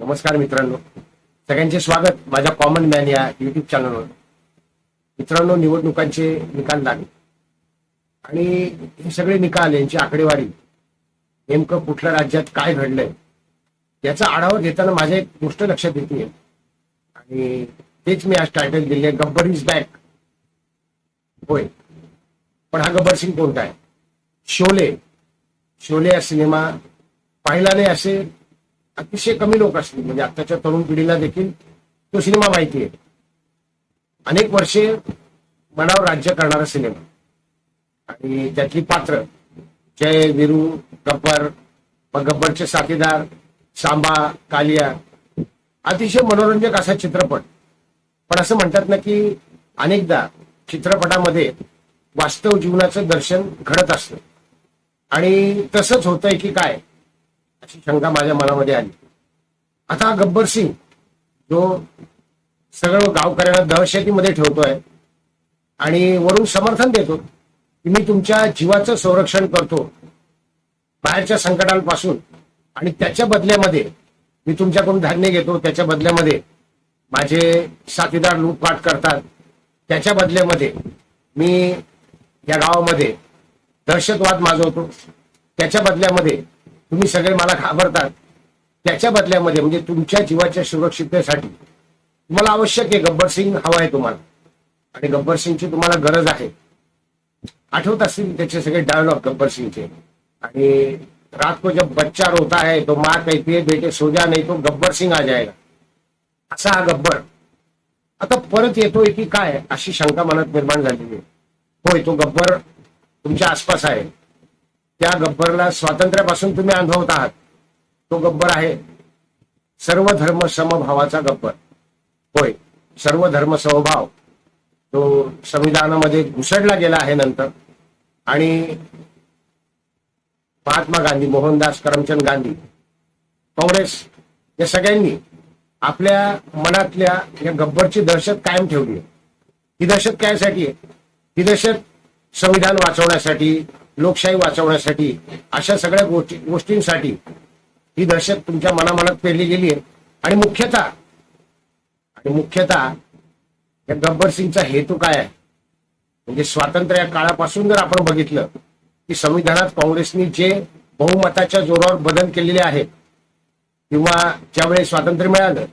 नमस्कार मित्रांनो. सगळ्यांचे स्वागत माझ्या कॉमन मॅन या युट्यूब चॅनलवर मित्रांनो निवडणुकांचे निकाल लागले. आणि हे सगळे निकाल यांची आकडेवारी नेमकं कुठल्या राज्यात काय घडलंय याचा आढावा घेताना माझ्या एक गोष्ट लक्षात येते आणि तेच मी आज टायटल दिले गब्बर इज बॅक होय. पण हा गब्बर सिंग कोणता आहे? शोले. शोले हा सिनेमा पाहिला नाही असे अतिशय कमी लोक असतील. म्हणजे आताच्या तरुण पिढीला देखील तो सिनेमा माहिती आहे अनेक वर्षे मनावर राज्य करणारा सिनेमा. आणि त्यातली पात्र जय विरू गब्बर गब्बरचे साथीदार सांबा कालिया अतिशय मनोरंजक असा चित्रपट. पण असं म्हणतात ना की अनेकदा चित्रपटामध्ये वास्तव जीवनाचं दर्शन घडत असतं. आणि तसंच होतंय की काय? अशी शंका माझ्या मनामध्ये आली. आता गब्बर सिंग जो सगळं गावकऱ्यांना दहशतीमध्ये ठेवतोय आणि वरून समर्थन देतो की मी तुमच्या जीवाचं संरक्षण करतो बाहेरच्या संकटांपासून आणि त्याच्या बदल्यामध्ये मी तुमच्याकडून धान्य घेतो त्याच्या बदल्यामध्ये माझे साथीदार लूटपाट करतात त्याच्या बदल्यामध्ये मी या गावामध्ये दहशतवाद माजवतो त्याच्या बदल्यामध्ये तुम्ही सगळे मला घाबरतात. त्याच्या बदल्यामध्ये म्हणजे तुमच्या जीवाच्या सुरक्षिततेसाठी तुम्हाला आवश्यक आहे गब्बर सिंग हवा आहे तुम्हाला. आणि गब्बर सिंगची तुम्हाला गरज आहे. आठवत असतील त्याचे सगळे डायलॉग गब्बर सिंगचे. आणि रात को जब बच्चा रोता है तो माँ कहती है बेटे सोजा नाही नहीं तो गब्बर सिंग आ जाएगा. असा हा गब्बर. आता परत येतोय की काय? अशी शंका मनात निर्माण झालेली आहे. होय तो गब्बर तुमच्या आसपास आहे. त्या गब्बरला स्वातंत्र्यापासून तुम्ही अनुभवत आहात तो गब्बर आहे. सर्व धर्म समभावाचा गब्बर. होय सर्व धर्म समभाव. तो संविधानामध्ये घुसडला गेला आहे नंतर. आणि महात्मा गांधी मोहनदास करमचंद गांधी काँग्रेस या सगळ्यांनी आपल्या मनातल्या या गब्बरची दहशत कायम ठेवली आहे. ही दहशत कायसाठी आहे. ही दहशत संविधान वाचवण्यासाठी लोकशाही वाचवण्यासाठी अशा सगळ्या गोष्टी गोष्टींसाठी ही दहशत तुमच्या मनामनात पेरली गेली आहे. आणि मुख्यतः आणि मुख्यतः या गब्बर सिंगचा हेतू काय आहे? म्हणजे स्वातंत्र्य या काळापासून जर आपण बघितलं की संविधानात काँग्रेसनी जे बहुमताच्या जोरावर बदल केलेले आहेत किंवा ज्यावेळी स्वातंत्र्य मिळालं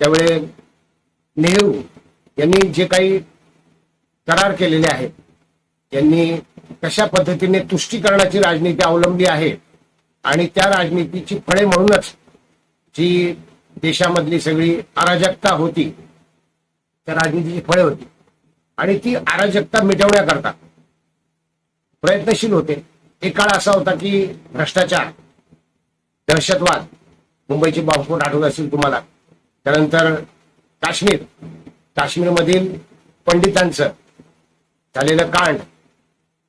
त्यावेळे नेहरू यांनी जे काही करार केलेले आहेत यांनी कशा पद्धतीने तुष्टीकरणाची राजनीती अवलंबली आहे आणि त्या राजनीतीची फळे म्हणूनच जी देशामधली सगळी अराजकता होती त्या राजनीतीची फळे होती. आणि ती अराजकता मिटवण्याकरता प्रयत्नशील होते. एक काळ असा होता की भ्रष्टाचार दहशतवाद मुंबईची बॉम्बस्फोट आठवत असेल तुम्हाला. त्यानंतर काश्मीर काश्मीरमधील पंडितांचं झालेलं कांड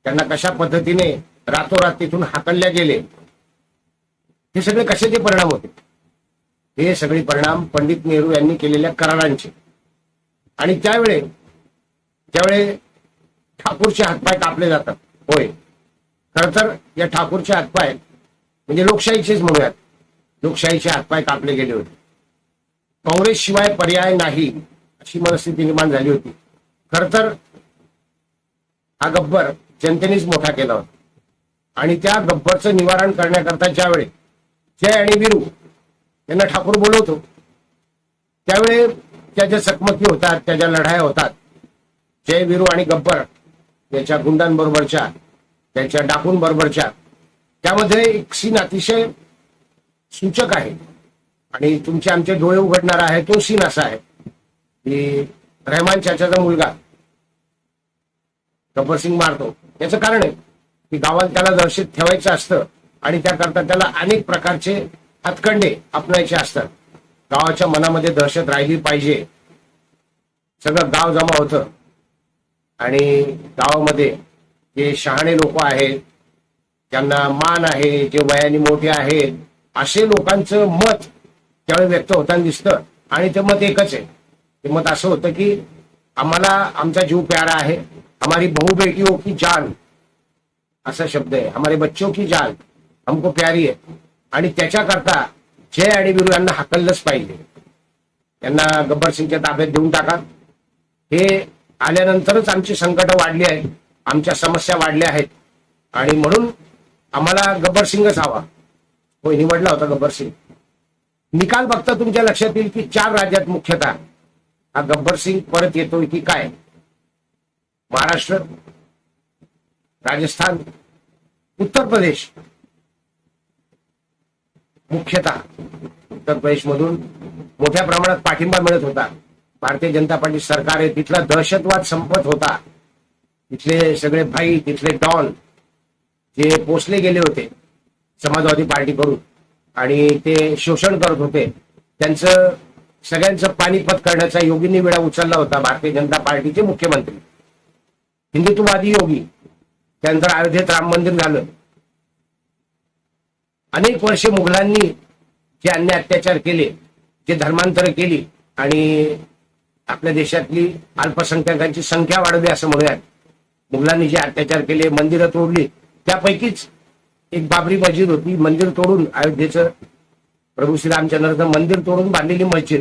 त्यांना कशा पद्धतीने रातोरात तिथून हाकलल्या गेले हे सगळे कशाचे परिणाम होते? हे सगळे परिणाम पंडित नेहरू यांनी केलेल्या करारांचे. आणि त्यावेळे त्यावेळे ठाकूरचे हातपाय कापले जातात. होय. खर तर या ठाकूरचे हातपाय म्हणजे लोकशाहीचेच म्हणूयात लोकशाहीचे हातपाय कापले गेले होते. काँग्रेस शिवाय पर्याय नाही अशी मनस्थिती निर्माण झाली होती. खर तर हा गब्बर जनतेनेच मोठा केला होता. आणि त्या गब्बरचं निवारण करण्याकरता ज्यावेळी जय आणि विरू यांना ठाकूर बोलवतो त्यावेळी त्या ज्या चकमकी होतात त्या ज्या लढाया होतात जय विरू आणि गब्बर याच्या गुंडांबरोबरच्या त्याच्या डाकूंबरोबरच्या त्यामध्ये एक सीन अतिशय सूचक आहे आणि तुमचे आमचे डोळे उघडणारा आहे तो सीन असा आहे की रहमान चाचाचा मुलगा गब्बर सिंग मारतो. याचं कारण आहे की गावात त्याला दहशत ठेवायचं असतं आणि त्याकरता त्याला अनेक प्रकारचे हातखंडे अपनायचे असतात. गावाच्या मनामध्ये दहशत राहिली पाहिजे. सगळं गाव जमा होतं. आणि गावामध्ये जे शहाणे लोक आहेत ज्यांना मान आहे जे वयाने मोठे आहेत असे लोकांचं मत त्यावेळी व्यक्त होताना दिसतं. आणि ते मत एकच आहे. ते मत असं होतं की आम्हाला आमचा जीव प्यारा आहे. हमारी बहू बेटियों की जान असा शब्द आहे. हमारे बच्चों की जान हमको प्यारी आहे. आणि त्याच्याकरता जय आणि बिरू यांना हाकललंच पाहिजे. त्यांना गब्बर सिंगच्या ताब्यात देऊन टाका. हे आल्यानंतरच आमची संकट वाढली आहेत आमच्या समस्या वाढल्या आहेत. आणि म्हणून आम्हाला गब्बर सिंगच हवा. होय निवडला होता गब्बर सिंग. निकाल बघता तुमच्या लक्षात येईल की चार राज्यात मुख्यतः हा गब्बर सिंग परत येतोय की काय? महाराष्ट्र राजस्थान उत्तर प्रदेश मुख्यतः उत्तर प्रदेशमधून मोठ्या प्रमाणात पाठिंबा मिळत होता. भारतीय जनता पार्टी सरकार आहे तिथला दहशतवाद संपत होता. तिथले सगळे भाई तिथले डॉन जे पोचले गेले होते समाजवादी पार्टीकडून आणि ते शोषण करत होते. त्यांचं सगळ्यांचं पाणीपत करण्याचा योगींनी वेळा उचलला होता भारतीय जनता पार्टीचे मुख्यमंत्री. हिंदुत्ववादी योगी. त्यानंतर अयोध्येत राम मंदिर झालं. अनेक वर्षे मुघलांनी जे अन्य अत्याचार केले जे धर्मांतर केली आणि आपल्या देशातली अल्पसंख्याकांची संख्या वाढवली असं म्हणूयात. मुघलांनी जे अत्याचार केले मंदिरं तोडली त्यापैकीच एक बाबरी मस्जिद होती. मंदिर तोडून अयोध्येचं प्रभू श्रीरामचंद्राचं मंदिर तोडून बांधलेली मस्जिद.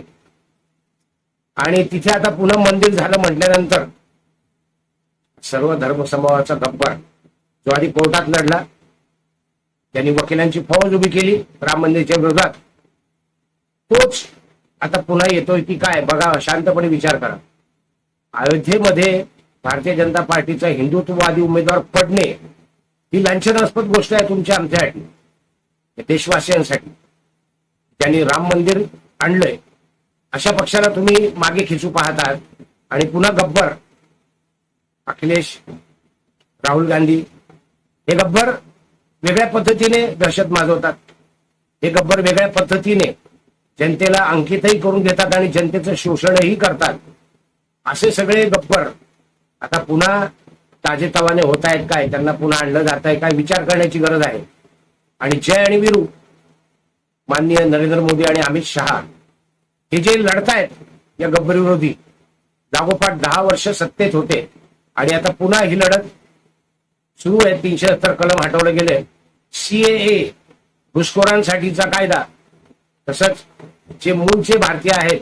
आणि तिथे आता पुन्हा मंदिर झालं म्हटल्यानंतर सर्व धर्मसमूहाचा गब्बर जो आधी कोर्टात लढला त्यांनी वकिलांची फौज उभी केली राम मंदिरच्या विरोधात. तोच आता पुन्हा येतोय की काय बघा शांतपणे विचार करा. अयोध्येमध्ये भारतीय जनता पार्टीचा हिंदुत्ववादी उमेदवार पडणे ही लांछनास्पद गोष्ट आहे तुमच्या आमच्यासाठी देशवासियांसाठी. त्यांनी राम मंदिर आणलंय. अशा पक्षाला तुम्ही मागे खिचू पाहतात आणि पुन्हा गब्बर अखिलेश राहुल गांधी हे गब्बर वेगळ्या पद्धतीने दहशत माजवतात. हे गब्बर वेगळ्या पद्धतीने जनतेला अंकितही करून घेतात आणि जनतेचं शोषणही करतात. असे सगळे गब्बर आता पुन्हा ताजेतवाने होत आहेत काय? त्यांना पुन्हा आणलं जात आहे काय? विचार करण्याची गरज आहे. आणि जय आणि विरू माननीय नरेंद्र मोदी आणि अमित शहा हे जे लढतायत या गब्बर विरोधी जागोपाठ दहा वर्ष सत्तेत होते. आणि आता पुन्हा ही लढत सुरू आहे. तीनशे सत्तर कलम हटवलं गेले. सीएए घुसखोरांसाठीचा कायदा. तसंच जे मूळचे भारतीय आहेत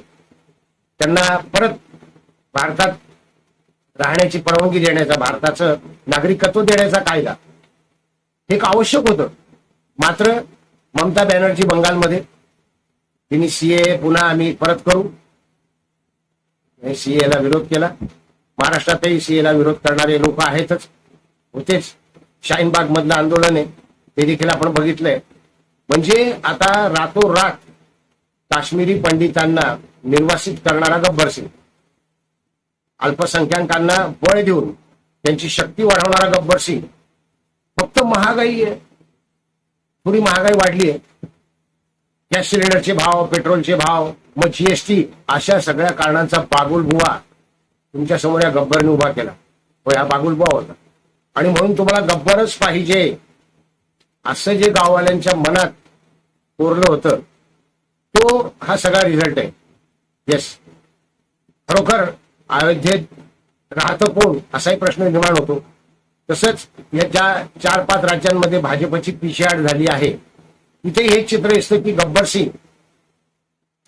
त्यांना परत भारतात राहण्याची परवानगी देण्याचा भारताचं नागरिकत्व देण्याचा कायदा. हे एक आवश्यक होतं. मात्र ममता बॅनर्जी बंगालमध्ये. तिने सीए पुन्हा आम्ही परत करू. सीएला विरोध केला. महाराष्ट्रातही सीए ला विरोध करणारे लोक आहेतच. होतेच. शाहीनबाग मधलं आंदोलन आहे. ते देखील आपण बघितलंय. म्हणजे आता रातोरात काश्मीरी पंडितांना निर्वासित करणारा गब्बर सिंग. अल्पसंख्याकांना बळ देऊन त्यांची शक्ती वाढवणारा गब्बर सिंग. फक्त महागाई आहे. थोडी महागाई वाढली आहे. गॅस सिलेंडरचे भाव पेट्रोलचे भाव मग जीएसटी अशा सगळ्या कारणांचा पागुल बुवा तुमच्यासमोर या गब्बरने उभा केला. हो या बागुलबा होता. आणि म्हणून तुम्हाला गब्बरच पाहिजे. असं जे गाववाल्यांच्या मनात कोरलं होतं तो हा सगळा रिझल्ट आहे. येस खरोखर अयोध्येत राहतं कोण? असाही प्रश्न निर्माण होतो. तसंच या ज्या चार पाच राज्यांमध्ये भाजपची पिछेहाट झाली आहे तिथे हे चित्र दिसतं की गब्बर सिंग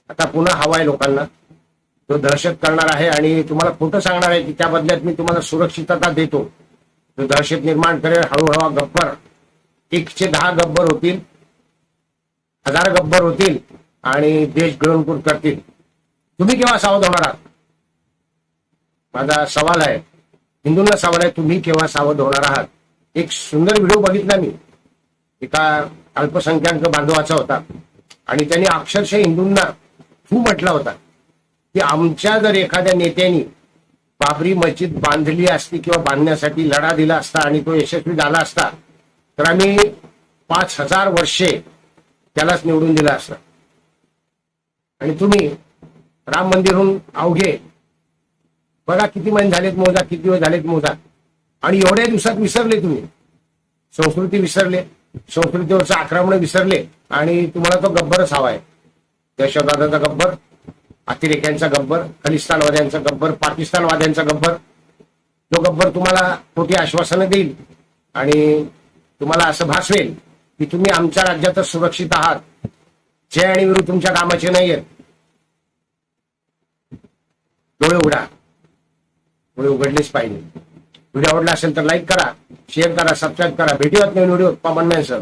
आता पुन्हा हवाय लोकांना. तो दहशत करणार आहे आणि तुम्हाला खोटं सांगणार आहे की त्या बदल्यात मी तुम्हाला सुरक्षितता देतो. तो दहशत निर्माण करेल हळूहळू गब्बर. एकशे दहा गब्बर होतील. हजार गब्बर होतील आणि देश गिळवणूक करतील. तुम्ही केव्हा सावध होणार आहात? माझा सवाल आहे. हिंदूंना सवाल आहे तुम्ही केव्हा सावध होणार आहात? एक सुंदर व्हिडिओ बघितला मी. एका अल्पसंख्याक बांधवाचा होता. आणि त्यांनी अक्षरशः हिंदूंना तू म्हटला होता. की आमच्या जर एखाद्या नेत्यानी बाबरी मस्जिद बांधली असती किंवा बांधण्यासाठी लढा दिला असता आणि तो यशस्वी झाला असता तर आम्ही पाच हजार वर्षे त्यालाच निवडून दिला असतं. आणि तुम्ही राम मंदिरहून अवघे बघा किती महिने झालेत मोजा किती दिवस झालेत मोजा. आणि एवढ्या दिवसात विसरले तुम्ही. संस्कृती विसरले संस्कृतीवरचं आक्रमण विसरले आणि तुम्हाला तो गब्बरच हवा आहे. दहशतवादाचा गब्बर अतिरेक्यांचा गब्बर खलिस्तानवाद्यांचा गब्बर पाकिस्तानवाद्यांचा गब्बर. जो गब्बर तुम्हाला खोटी आश्वासनं देईल आणि तुम्हाला असं भासवेल की तुम्ही आमच्या राज्यातच सुरक्षित आहात. जय आणि विरुद्ध तुमच्या कामाचे नाही आहेत डोळे उघडा. डोळे उघडलेच पाहिजे. व्हिडिओ आवडला असेल तर लाईक करा शेअर करा सबस्क्राईब करा. भेटूयात नवीन व्हिडिओ पवन सर.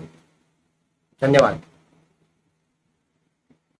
धन्यवाद.